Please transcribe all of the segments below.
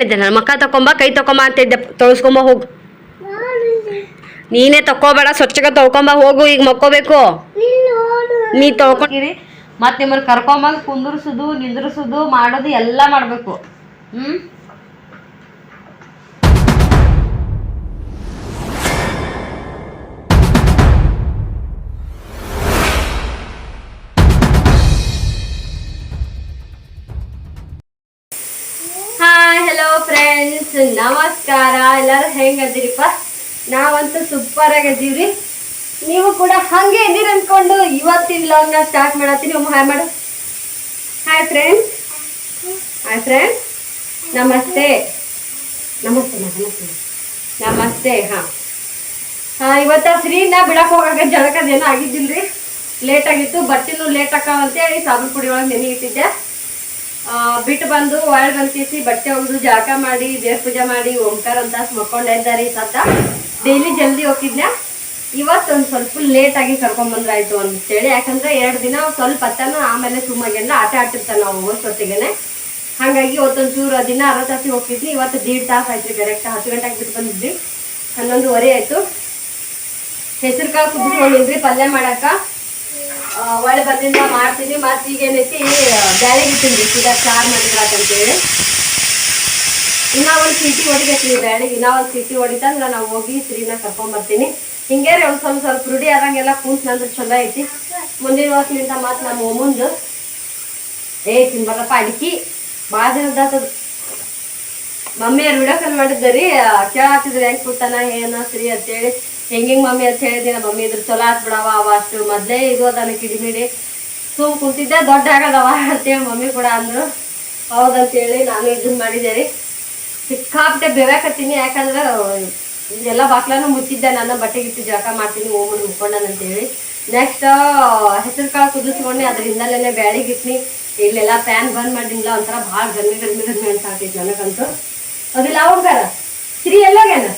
ಹೇಳಿದ್ದೆ, ನನ್ನ ಮಕ್ಕ ತಕೊಂಬ, ಕೈ ತಕೊಂಬ ಅಂತ ಇದ್ದೆ ತೊಳಸ್ಕೊಂಬ ಹೋಗು. ನೀನೇ ತಕೋಬೇಡ ಸ್ವಚ್ಛಗೆ ತೊಳ್ಕೊಂಬ ಹೋಗು, ಈಗ ಮಕ್ಕೋಬೇಕು. ನೀ ತೊಳ್ಕೊಂಡಿರಿ ಮತ್ತೆ ನಿಮ್ಮನ್ನ ಕರ್ಕೊಂಬಂದು ಕುಂದ್ರಸುದು, ನಿಂದ್ರಿಸೋದು, ಮಾಡೋದು ಎಲ್ಲ ಮಾಡಬೇಕು. ಹ್ಞೂ ಫ್ರೆಂಡ್ಸ್ ನಮಸ್ಕಾರ. ಎಲ್ಲರೂ ಹೆಂಗದಿರಿಪ್ಪ? ನಾವಂತೂ ಸೂಪರ್ ಆಗಿದ್ದೀವ್ರಿ ನೀವು ಕೂಡ ಹಂಗೆ ಇದ್ದೀರಿ ಅನ್ಕೊಂಡು ಇವತ್ತಿನ ಲಾಗ್ನ ಸ್ಟಾರ್ಟ್ ಮಾಡತ್ತೀನಿ. ಒಮ್ಮೆ ಹಾಯ್ ಮಾಡು. ಹಾಯ್ ಫ್ರೆಂಡ್ಸ್ ಹಾಯ್ ಫ್ರೆಂಡ್ಸ್ ನಮಸ್ತೆ. ನಮಸ್ತೆ ನಮಸ್ತೆ. ನಮಸ್ತೆ, ಹಾಂ. ಹಾಂ, ಇವತ್ತು ಫ್ರೀನ ಬಿಡಕ್ಕೆ ಹೋಗಾಕ ಜಳಕದೇನೋ ರೀ ಲೇಟ್ ಆಗಿತ್ತು ಬಟ್ಟೆನೂ ಲೇಟ್ ಹಾಕಾವಂತೇಳಿ ಸಾಬೂನು ಪುಡಿ ಒಳಗೆ ನೆನೆ ಇಟ್ಟಿದ್ದೆ. ಬಿಟ್ಟು ಬಂದು ಒಳಗೆ ಬಂತೀಸಿ ಬಟ್ಟೆ ಒಗೆದು ಜಳಕ ಮಾಡಿ, ದೇವ್ರ ಪೂಜೆ ಮಾಡಿ, ಓಂಕಾರ ಅಂತ ಮಕ್ಕೊಂಡೆ ಇದ್ದಾರೆ ಸದ್ದ ಡೈಲಿ ಜಲ್ದಿ ಹೋಗಿದ್ನ. ಇವತ್ತು ಒಂದು ಸ್ವಲ್ಪ ಲೇಟ್ ಆಗಿ ಬಂದ್ರಾಯ್ತು ಅಂತೇಳಿ. ಯಾಕಂದ್ರೆ ಎರಡು ದಿನ ಸ್ವಲ್ಪ ಹತ್ತನ ಆಮೇಲೆ ಸುಮ್ಮಾಗೆಲ್ಲ ಆಟ ಆಡ್ತಿರ್ತಾನೆ ನಾವು ಹೊಸೊತ್ತಿಗೆನೆ ಹಾಗಾಗಿ ಇವತ್ತೊಂದು ಚೂರು ದಿನ ಅರವತ್ತು ತಾಸಿಗೆ ಹೋಗಿದ್ವಿ ಇವತ್ತು ದೀಡ್ ತಾಸು ಆಯ್ತು ಕರೆಕ್ಟ್ ಹತ್ತು ಗಂಟೆಗೆ ಬಿಟ್ಟು ಬಂದಿದ್ವಿ. ಹನ್ನೊಂದುವರೆ ಆಯ್ತು. ಹೆಸರು ಕಾಳು ಕುದಿಸ್ಕೊಂಡಿದ್ವಿ ಪಲ್ಯ ಮಾಡಾಕ. ಒಳ್ಳೆ ಬಂದಿಂದ ಮಾಡ್ತೀನಿ. ಮತ್ತು ಈಗ ಏನೈತಿ ಬ್ಯಾಳೆ ಇಟ್ಟಿನ್ರಿ ಸೀದಾ ಸಾರು ಮಾಡಿದ್ರಾತಂತೇಳಿ ಇನ್ನೂ ಒಂದು ಸೀಟಿ ಹೊಡಿಬೇಕ್ರಿ ಬ್ಯಾಳಿಗೆ. ಇನ್ನೂ ಒಂದು ಸೀಟಿ ಹೊಡಿತಂದ್ರೆ ನಾವು ಹೋಗಿ ಸ್ತ್ರೀನ ಕರ್ಕೊಂಬರ್ತೀನಿ ಹಿಂಗೆ ರೀ ಒಂದು ಸ್ವಲ್ಪ ಸ್ವಲ್ಪ ರೂಢಿ ಆದಂಗೆಲ್ಲ ಕೂತ್ ನಂದ್ರ ಚಲೋ ಐತಿ. ಮುಂದಿನ ವರ್ಷದಿಂದ ಮತ್ತು ನಮ್ಮ ಮುಂದೆ ಏ ತಿನ್ಬಾರಪ್ಪ ಅಡಿಕಿ. ಭಾಳ ದಿನದಾತದ ಮಮ್ಮಿ ವಿಡಿಯೋ ಕಾಲ್ ಕೇಳಾತಿದ್ರೆ, ಹೆಂಗೆ ಕೂತಾನ, ಏನೋ ಸರಿ ಅಂತೇಳಿ. ಹೆಂಗ್ ಮಮ್ಮಿ ಅಂತ ಹೇಳಿದಿನ ಮಮ್ಮಿ ಇದ್ರ ಚಲೋ ಆತ್ ಬಿಡವ ಅವ ಅಷ್ಟು ಮೊದ್ಲೇ ಇದು ಅದಾನ ಕಿಡಿಮಿಡಿ. ಸುಮ್ ಕುಂತಿದ್ದೆ, ದೊಡ್ಡ ಆಗದವ ಅಂತೇಳಿ ಮಮ್ಮಿ ಕೂಡ ಅಂದ್ರು. ಹೌದಂತೇಳಿ ನಾನು ಇದನ್ನ ಮಾಡಿದ್ದೆ ರೀ. ಸಿಕ್ಕಾಪಟ್ಟೆ ಬೇವಾಕತ್ತೀನಿ ಯಾಕಂದ್ರೆ ಎಲ್ಲ ಬಾಕ್ಲಾನು ಮುಚ್ಚಿದ್ದೆ ನಾನು ಬಟ್ಟೆ ಗಿಟ್ಟು ಜಳಕ ಮಾಡ್ತೀನಿ ಓಮನ್ ಹೇಳಿ ನೆಕ್ಸ್ಟ್ ಹೆಸರು ಕಾಳು ಕುದಿಸ್ಕೊಂಡೆ ಅದ್ರ ಹಿಂದಲೇ ಬ್ಯಾಳಿ ಗಿಟ್ನಿ. ಇಲ್ಲೆಲ್ಲ ಫ್ಯಾನ್ ಬಂದ್ ಮಾಡಿಲ್ಲ ಒಂಥರ ಭಾಳ ಗರ್ಮಿ ಗರ್ಮಿ ಗರ್ಮಿ ಅಂತ ಹಾಕಿದ್ ನನಗಂತೂ. ಅದಿಲ್ಲ ಅವಂಗಾರ ಎಲ್ಲ ಎಲ್ಲೋಗ್ಯಾನ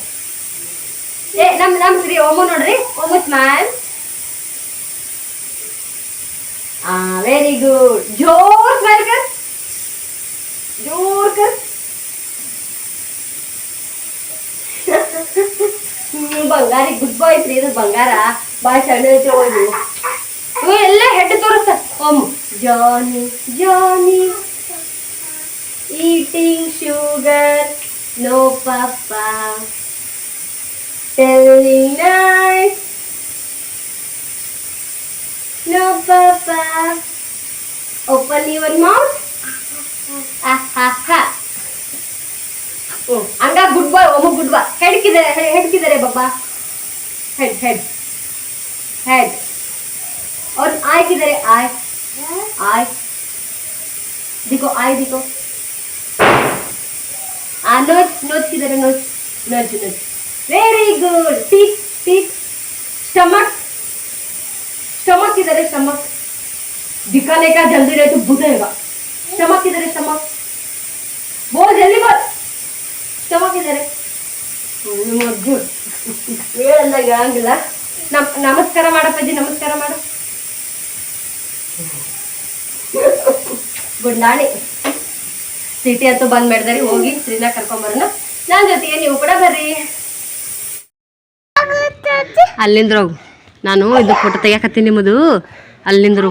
ಏ ನಮ್ ನಮ್ ಶ್ರೀ ಓಮು ನೋಡ್ರಿ. ಓಮು ಸ್ಮೈಲ್ ಆ ವೆರಿ ಗುಡ್ ಜೋರ್ ಸ್ಮೈಲ್ ಕರ್. ಜೋರ್ ಕರ್. ಹ್ಮ್, ಬಂಗಾರಿ ಗುಡ್ ಬಾಯ್ ಐತ್ರಿ ಇದು ಬಂಗಾರ. ಬಾಯ್ ಸಣ್ಣ ಐತಿ ಹೋಗಿ. ಇವ್ ಎಲ್ಲ ಹೆಡ್ ತೋರಿಸ್ತ ohm Johnny Johnny eating sugar no papa Silly night. No, Papa. Open your mouth. Ha ha ha. ಹಂಗ ಗುಡ್ ಬಾಯ್ ಒಮ್ಮ ಗುಡ್ ಬಾಯ್ ಹೆಡ್ಕಿದ್ದಾರೆ ಹೆಡ್ಕಿದ್ದಾರೆ ಬಾಬಾ ಹೆಡ್ ಹೆಡ್ ಹೆಡ್ ಅವ್ರು ಆಯ್ಕಿದ್ದಾರೆ ಆಯ್ ಆಯ್ ದಿಕ್ಕೋ ಆಯ್ ದಿಕ್ಕೋ ಆ ನೋಚ್ ನೋಚ್ಕಿದ್ದಾರೆ nose nose nose है नोच नोच नोच very good teak teak stomach stomach किधर है स्टमक दिखाने का जल्दी रहे तो बुझेगा स्टमक किधर है स्टमक बोल जल्दी बोल स्टमक किधर है ಗುಡ್ ಹೇಳಂದಾಗ ಆಗಂಗಿಲ್ಲ ನಮ್ ನಮಸ್ಕಾರ ಮಾಡಪ್ಪಾಜಿ ನಮಸ್ಕಾರ ಮಾಡು ಗುಡ್ ನಾಳಿ ಸಿಟಿ ಅಂತೂ ಬಂದ್ ಮಾಡಿದಾರಿ ಹೋಗಿ ಸ್ತ್ರೀನ ಕರ್ಕೊಂಬರೋಣ ನನ್ನ ಜೊತೆಗೆ ನೀವು ಕೂಡ ಬರ್ರಿ ಅಲ್ಲಿಂದ್ರ. ನಾನು ಇದು ಫೋಟೋ ತೆಗಿಯಕತ್ತೀನಿ ನಿಮ್ಮದು. ಅಲ್ಲಿಂದ್ರು.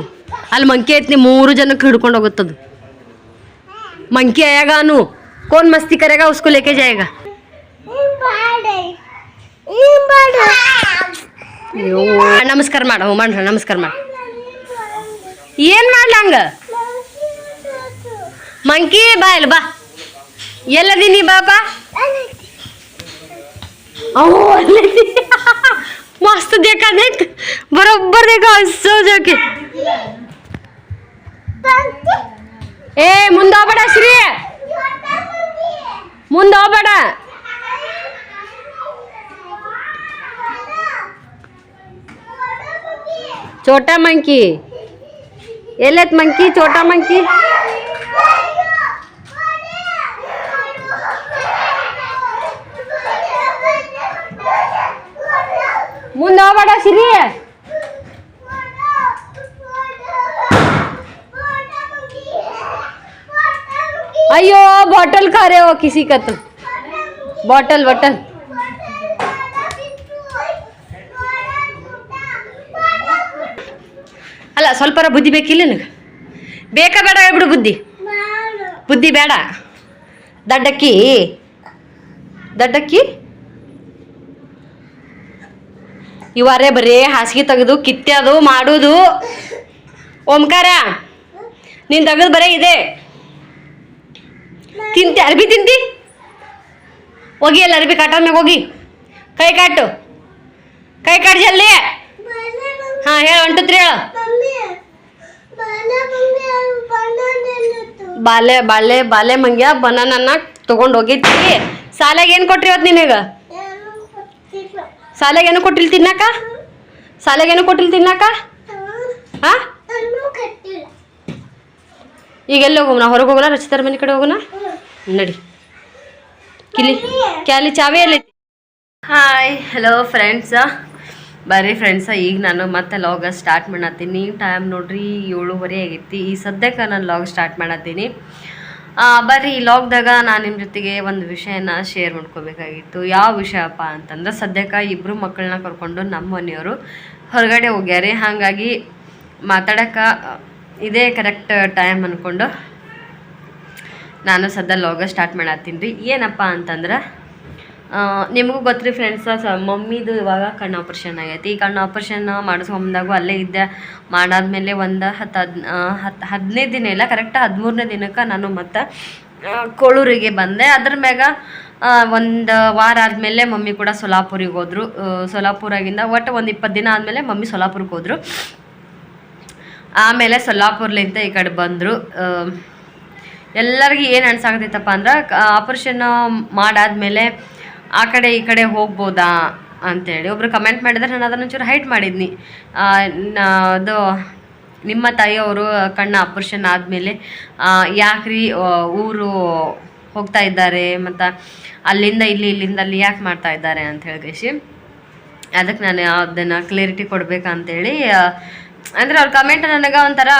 ಅಲ್ಲಿ ಮಂಕಿ ಐತಿ ಮೂರು ಜನಕ್ಕೆ ಹಿಡ್ಕೊಂಡು ಹೋಗುತ್ತದು. ಮಂಕಿ ಆಯಾಗಾನು ಕೋನ್ ಮಸ್ತಿ ಕರೆಗ ಉಸ್ಕೋ ಲೇಕೆ ಜಾಯೇಗ ನಮಸ್ಕಾರ ಮಾಡ ಮಾಡ್ರ, ನಮಸ್ಕಾರ ಮಾಡ. ಏನ್ ಮಾಡ್ಲ ಹಂಗ? ಮಂಕಿ, ಬಾ ಇಲ್ಲ, ಬಾ. ಎಲ್ಲದೀನಿ ಬಾಬಾ ಓ ಅಲ್ಲದಿ. मस्त देखा देख, बरोबर देखा सो जाके। ए, मुंडा बड़ा श्री। मुंडा बड़ा छोटा मंकी। एलेत मंकी, छोटा मंकी। ಮುಂದೆ ಹೋಗ್ಬೇಡ ಶ್ರೀ ಅಯ್ಯೋ ಬಾ बॉटल खा रहे हो किसी का तो बॉटल बॉटल ಅಲ್ಲ ಸ್ವಲ್ಪರ ಬುದ್ಧಿ ಬೇಕಿಲ್ಲ ನಿನಗೆ ಬೇಕಾ ಬೇಡ ಹೇಳ್ಬಿಡು ಬುದ್ಧಿ ಬುದ್ಧಿ ಬೇಡ ದಡ್ಡಕ್ಕಿ ದಡ್ಡಕ್ಕಿ ಇವರೇ ಬರೀ ಹಾಸಿಗೆ ತೆಗೆದು ಕಿತ್ತದು ಮಾಡೋದು. ಓಂಕಾರ, ನೀನು ತೆಗೆದು ಬರೇ ಇದೆ. ತಿಂತಿ, ಅರ್ಬಿ ತಿಂತಿ? ಹೋಗಿ ಅಲ್ಲಿ ಅರ್ಬಿ ಮ್ಯಾಗ ಹೋಗಿ. ಕೈ ಕಾಟು. ಕೈ ಕಾಟ್ ಜಲ್ದಿ. ಹಾಂ, ಹೇಳು ಹೊಂಟು ತ್ರೀ ಹೇಳು. ಬಾಲೆ ಬಾಳೆ ಬಾಲೆ ಮಂಗ್ಯ, ಬನಾನನ್ನ ತಗೊಂಡು ಹೋಗಿದ್ವಿ ಸಾಲಾಗ ಏನು ಕೊಟ್ರಿ ಇವತ್ತು ನಿನಗೆ? ಸಾಲಾಗ ಏನು ಕೊಟ್ಟಿಲ್ಲ ತಿನ್ನಾಕ? ಸಾಲಾಗ ಏನು ಕೊಟ್ಟಿಲ್ಲ ತಿನ್ನಾಕ? ಹಾ? ಈಗ ಎಲ್ಲಿ ಹೋಗೋಣ? ಹೊರಗೆ ಹೋಗೋಣ? ರಚಿತಾರ ಮನೆ ಕಡೆ ಹೋಗೋಣ? ನಡಿ. ಕಿಲಿ ಕ್ಯಾಲಿ ಚಾವಿ ಎಲ್ಲಿ ಹಾಯ್ ಹಲೋ ಫ್ರೆಂಡ್ಸ ಬರ್ರಿ ಫ್ರೆಂಡ್ಸ ಈಗ ನಾನು ಮತ್ತೆ ಲಾಗ ಸ್ಟಾರ್ಟ್ ಮಾಡತ್ತೀನಿ. ಟೈಮ್ ನೋಡ್ರಿ ಏಳುವರೆ ಆಗೈತಿ. ಈ ಸದ್ಯಕ್ಕೆ ನಾನು ಲಾಗ್ ಸ್ಟಾರ್ಟ್ ಮಾಡತ್ತೀನಿ. ಬರ್ರಿ, ಈ ಲಾಗ್ದಾಗ ನಾನು ನಿಮ್ಮ ಜೊತೆಗೆ ಒಂದು ವಿಷಯನ ಶೇರ್ ಮಾಡ್ಕೋಬೇಕಾಗಿತ್ತು. ಯಾವ ವಿಷಯಪ್ಪ ಅಂತಂದ್ರೆ, ಸದ್ಯಕ್ಕೆ ಇಬ್ಬರು ಮಕ್ಕಳನ್ನ ಕರ್ಕೊಂಡು ನಮ್ಮ ಮನೆಯವರು ಹೊರಗಡೆ ಹೋಗ್ಯಾರೆ. ಹಾಗಾಗಿ ಮಾತಾಡೋಕೆ, ಇದೇ ಕರೆಕ್ಟ್ ಟೈಮ್ ಅಂದ್ಕೊಂಡು ನಾನು ಸದ್ಯ ಲಾಗ ಸ್ಟಾರ್ಟ್ ಮಾಡತ್ತೀನಿ ರೀ. ಏನಪ್ಪ ಅಂತಂದ್ರೆ ನಿಮಗೂ ಗೊತ್ತಿರಿ ಫ್ರೆಂಡ್ಸ್ ಸ, ಮಮ್ಮಿದು ಇವಾಗ ಕಣ್ಣು ಆಪ್ರೇಷನ್ ಆಗೈತಿ. ಈ ಕಣ್ಣು ಆಪ್ರೇಷನ್ ಮಾಡಿಸ್ಕೊಂಬಂದಾಗೂ ಅಲ್ಲೇ ಇದ್ದೆ. ಮಾಡಾದ್ಮೇಲೆ ಒಂದು ಹತ್ತು ಹದ್ ಹತ್ತು ಹದಿನೈದು ದಿನ ಇಲ್ಲ ಕರೆಕ್ಟ್ ಹದಿಮೂರನೇ ದಿನಕ್ಕೆ ನಾನು ಮತ್ತು ಕೋಳೂರಿಗೆ ಬಂದೆ. ಅದ್ರ ಮ್ಯಾಗ ಒಂದು ವಾರ ಆದಮೇಲೆ ಮಮ್ಮಿ ಕೂಡ ಸೊಲಾಪುರಿಗೆ ಹೋದ್ರು. ಸೊಲಾಪುರಾಗಿಂದ ಒಟ್ಟು ಒಂದು ಇಪ್ಪತ್ತು ದಿನ ಆದಮೇಲೆ ಮಮ್ಮಿ ಸೊಲಾಪುರಕ್ಕೆ ಹೋದರು. ಆಮೇಲೆ ಸೊಲ್ಲಾಪುರ್ಲಿಂದ ಈ ಕಡೆ ಬಂದರು. ಎಲ್ಲರಿಗೂ ಏನು ಅನ್ಸಾಕತ್ತೈತಪ್ಪ ಅಂದ್ರೆ ಆಪ್ರೇಷನ್ ಮಾಡಾದ್ಮೇಲೆ ಆ ಕಡೆ ಈ ಕಡೆ ಹೋಗ್ಬೋದಾ ಅಂತೇಳಿ. ಒಬ್ರು ಕಮೆಂಟ್ ಮಾಡಿದರೆ ನಾನು ಅದನ್ನು ಒಂಚೂರು ಹೈಟ್ ಮಾಡಿದ್ನಿ. ಅದು ನಿಮ್ಮ ತಾಯಿಯವರು ಕಣ್ಣು ಆಪ್ರೇಷನ್ ಆದಮೇಲೆ ಯಾಕ್ರಿ ಊರು ಹೋಗ್ತಾ ಇದ್ದಾರೆ ಮತ್ತು ಅಲ್ಲಿಂದ ಇಲ್ಲಿ ಇಲ್ಲಿಂದ ಅಲ್ಲಿ ಯಾಕೆ ಮಾಡ್ತಾ ಇದ್ದಾರೆ ಅಂತ ಹೇಳಿ ಅದಕ್ಕೆ ನಾನು ಅದನ್ನು ಕ್ಲಿಯರಿಟಿ ಕೊಡಬೇಕಂತೇಳಿ ಅಂದರೆ ಅವ್ರ ಕಮೆಂಟ್ ನನಗೆ ಒಂಥರ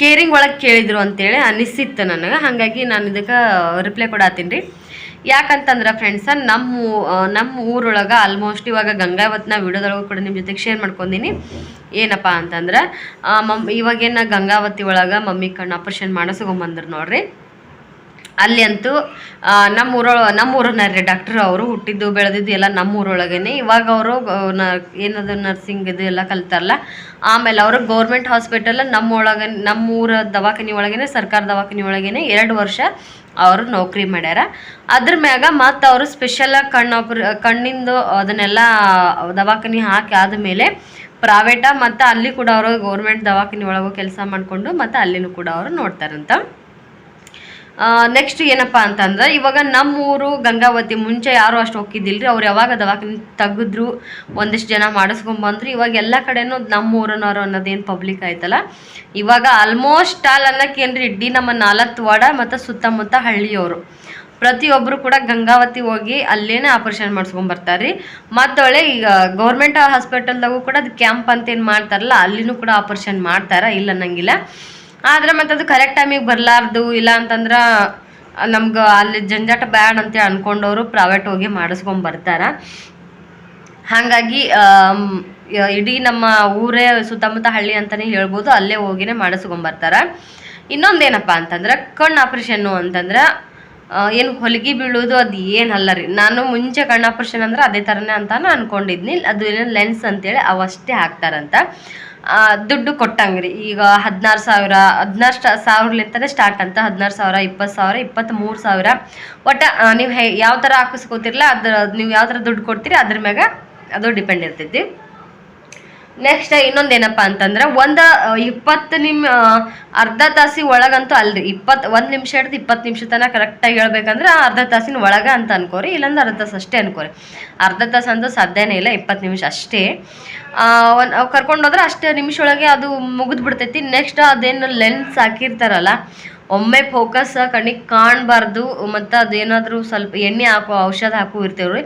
ಕೇರಿಂಗ್ ಒಳಗೆ ಕೇಳಿದರು ಅಂತೇಳಿ ಅನಿಸಿತ್ತು ನನಗೆ. ಹಾಗಾಗಿ ನಾನು ಇದಕ್ಕೆ ರಿಪ್ಲೈ ಕೊಡತ್ತೀನಿ ರೀ. ಯಾಕಂತಂದ್ರೆ ಫ್ರೆಂಡ್ಸ ನಮ್ಮ ನಮ್ಮ ಊರೊಳಗೆ ಆಲ್ಮೋಸ್ಟ್ ಇವಾಗ ಗಂಗಾವತ್ನ ವಿಡಿಯೋದೊಳಗೆ ಕೂಡ ನಿಮ್ಮ ಜೊತೆಗೆ ಶೇರ್ ಮಾಡ್ಕೊಂಡಿನಿ ಏನಪ್ಪ ಅಂತಂದ್ರೆ ಮಮ್ಮಿ ಮಮ್, ಇವಾಗೇನು ಗಂಗಾವತಿ ಒಳಗೆ ಮಮ್ಮಿ ಕಣ್ಣು ಆಪ್ರೇಷನ್ ಮಾಡಿಸ್ಕೊಂಬಂದ್ರು ನೋಡ್ರಿ. ಅಲ್ಲಿ ಅಂತೂ ನಮ್ಮ ಊರೊಳ ನಮ್ಮ ಊರನ್ನ ಡಾಕ್ಟ್ರು ಅವರು ಹುಟ್ಟಿದ್ದು, ಬೆಳೆದಿದ್ದು ಎಲ್ಲ ನಮ್ಮ ಊರೊಳಗೇನೆ ಇವಾಗ ಅವರು ಏನದು ನರ್ಸಿಂಗ್ ಇದು ಎಲ್ಲ ಕಲಿತಾರಲ್ಲ, ಆಮೇಲೆ ಅವರು ಗೌರ್ಮೆಂಟ್ ಹಾಸ್ಪಿಟಲ್ ನಮ್ಮ ಒಳಗೆ ನಮ್ಮ ಊರ ದವಾಖಾನೆ ಒಳಗೇನೆ, ಸರ್ಕಾರ ದವಾಖಾನೆ ಒಳಗೇನೆ ಎರಡು ವರ್ಷ ಅವರು ನೌಕರಿ ಮಾಡ್ಯಾರ. ಅದ್ರ ಮ್ಯಾಗ ಮತ್ತು ಅವರು ಸ್ಪೆಷಲಾಗಿ ಕಣ್ಣು ಆಪ್ರ ಕಣ್ಣಿಂದು ಅದನ್ನೆಲ್ಲ ದವಾಖಾನೆ ಹಾಕಿ ಆದಮೇಲೆ ಪ್ರೈವೇಟ ಮತ್ತು ಅಲ್ಲಿ ಕೂಡ ಅವರು ಗೌರ್ಮೆಂಟ್ ದವಾಖಾನೆ ಒಳಗೂ ಕೆಲಸ ಮಾಡಿಕೊಂಡು ಮತ್ತು ಅಲ್ಲಿನೂ ಕೂಡ ಅವರು ನೋಡ್ತಾರಂತ. ನೆಕ್ಸ್ಟ್ ಏನಪ್ಪ ಅಂತಂದ್ರೆ, ಇವಾಗ ನಮ್ಮ ಊರು ಗಂಗಾವತಿ ಮುಂಚೆ ಯಾರು ಅಷ್ಟು ಹೋಗಿದ್ದಿಲ್ರಿ ಅವ್ರು ಯಾವಾಗ ದವಾಖಾನೆ ತೆಗೆದ್ರು, ಒಂದಿಷ್ಟು ಜನ ಮಾಡಿಸ್ಕೊಂಬಂದ್ರು ಇವಾಗ ಎಲ್ಲ ಕಡೆನೂ ನಮ್ಮ ಊರನವರು ಅನ್ನೋದೇನು ಪಬ್ಲಿಕ್ ಆಯ್ತಲ್ಲ, ಇವಾಗ ಆಲ್ಮೋಸ್ಟ್ ಆಲ್ ಅನ್ನಕ್ಕೇನ್ರಿ ಇಡೀ ನಮ್ಮ ನಾಲ್ಕು ವಾಡ ಮತ್ತು ಸುತ್ತಮುತ್ತ ಹಳ್ಳಿಯವರು. ಪ್ರತಿಯೊಬ್ಬರು ಕೂಡ ಗಂಗಾವತಿ ಹೋಗಿ ಅಲ್ಲೇನೆ ಆಪರೇಷನ್ ಮಾಡಿಸ್ಕೊಂಬರ್ತಾರೆ ಮತ್ತೊಳ್ಳೆ ಈಗ ಗೌರ್ಮೆಂಟ್ ಹಾಸ್ಪಿಟಲ್ದಾಗೂ ಕೂಡ ಅದು ಕ್ಯಾಂಪ್ ಅಂತ ಏನು ಮಾಡ್ತಾರಲ್ಲ, ಅಲ್ಲಿನೂ ಕೂಡ ಆಪರೇಷನ್ ಮಾಡ್ತಾರ, ಇಲ್ಲ ಅನ್ನಂಗಿಲ್ಲ. ಆದ್ರೆ ಮತ್ತೆ ಅದು ಕರೆಕ್ಟ್ ಟೈಮಿಗೆ ಬರಲಾರ್ದು ಇಲ್ಲ ಅಂತಂದ್ರೆ ನಮ್ಗೆ ಅಲ್ಲಿ ಜಂಜಾಟ ಬ್ಯಾಡ್ ಅಂತ ಅನ್ಕೊಂಡವರು ಪ್ರೈವೇಟ್ ಹೋಗಿ ಮಾಡಿಸ್ಕೊಂಡ್ ಬರ್ತಾರ. ಹಾಗಾಗಿ ಇಡೀ ನಮ್ಮ ಊರೇ ಸುತ್ತಮುತ್ತ ಹಳ್ಳಿ ಅಂತಲೇ ಹೇಳ್ಬೋದು, ಅಲ್ಲೇ ಹೋಗಿನೇ ಮಾಡಿಸ್ಕೊಂಬರ್ತಾರೆ ಇನ್ನೊಂದೇನಪ್ಪ ಅಂತಂದ್ರೆ ಕಣ್ಣು ಆಪ್ರೇಷನ್ನು ಅಂತಂದ್ರೆ ಏನು ಹೊಲಿಗೆ ಬೀಳೋದು ಅದು ಏನಲ್ಲ ರೀ. ನಾನು ಮುಂಚೆ ಕಣ್ಣು ಆಪ್ರೇಷನ್ ಅಂದ್ರೆ ಅದೇ ಥರನೇ ಅಂತ ಅನ್ಕೊಂಡಿದ್ನಿ. ಅದು ಏನೋ ಲೆನ್ಸ್ ಅಂತೇಳಿ ಅವಷ್ಟೇ ಹಾಕ್ತಾರಂತ. ದುಡ್ಡು ಕೊಟ್ಟಂಗ್ರಿ. ಈಗ ಹದಿನಾರು ಸಾವಿರ, ಹದಿನಾರು ಸ್ಟಾ ಸ್ಟಾರ್ಟ್ ಅಂತ. ಹದಿನಾರು ಸಾವಿರ, ಇಪ್ಪತ್ತು ಸಾವಿರ ಇಪ್ಪತ್ತ್ಮೂರು ಸಾವಿರ. ಒಟ್ಟು ನೀವು ಹೇ ಯಾವ ಥರ ಹಾಕಿಸ್ಕೋತಿರಲ್ಲ, ಅದ್ರ, ನೀವು ಯಾವ ಥರ ದುಡ್ಡು ಕೊಡ್ತೀರಿ, ಅದ್ರ ಮ್ಯಾಗ ಅದು ಡಿಪೆಂಡ್ ಇರ್ತೈತಿ. ನೆಕ್ಸ್ಟ್ ಇನ್ನೊಂದೇನಪ್ಪ ಅಂತಂದ್ರೆ ಒಂದು ಇಪ್ಪತ್ತು ನಿಮ್ ಅರ್ಧ ತಾಸಿ ಒಳಗಂತೂ ಅಲ್ರಿ. ಇಪ್ಪತ್ತು, ಒಂದು ನಿಮಿಷ ಹಿಡ್ದು ಇಪ್ಪತ್ತು ನಿಮಿಷ ತನಕ ಕರೆಕ್ಟಾಗಿ ಹೇಳ್ಬೇಕಂದ್ರೆ ಅರ್ಧ ತಾಸಿನ ಒಳಗೆ ಅಂತ ಅನ್ಕೋರಿ, ಇಲ್ಲಾಂದ್ರೆ ಅರ್ಧ ತಾಸು ಅಷ್ಟೇ ಅನ್ಕೋರಿ. ಅರ್ಧ ತಾಸು ಅಂತೂ ಸಾಧ್ಯನೇ ಇಲ್ಲ, ಇಪ್ಪತ್ತು ನಿಮಿಷ ಅಷ್ಟೇ. ಒಂದು ಕರ್ಕೊಂಡೋದ್ರೆ ಅಷ್ಟೇ ನಿಮಿಷ ಒಳಗೆ ಅದು ಮುಗಿದ್ಬಿಡ್ತೈತಿ. ನೆಕ್ಸ್ಟ್ ಅದೇನು ಲೆನ್ಸ್ ಹಾಕಿರ್ತಾರಲ್ಲ ಒಮ್ಮೆ ಫೋಕಸ್ ಕಣ್ಣಿಗೆ ಕಾಣಬಾರ್ದು, ಮತ್ತು ಅದೇನಾದರೂ ಸ್ವಲ್ಪ ಎಣ್ಣೆ ಹಾಕೋ ಔಷಧ ಹಾಕೋ ಇರ್ತೇವ್ರಿ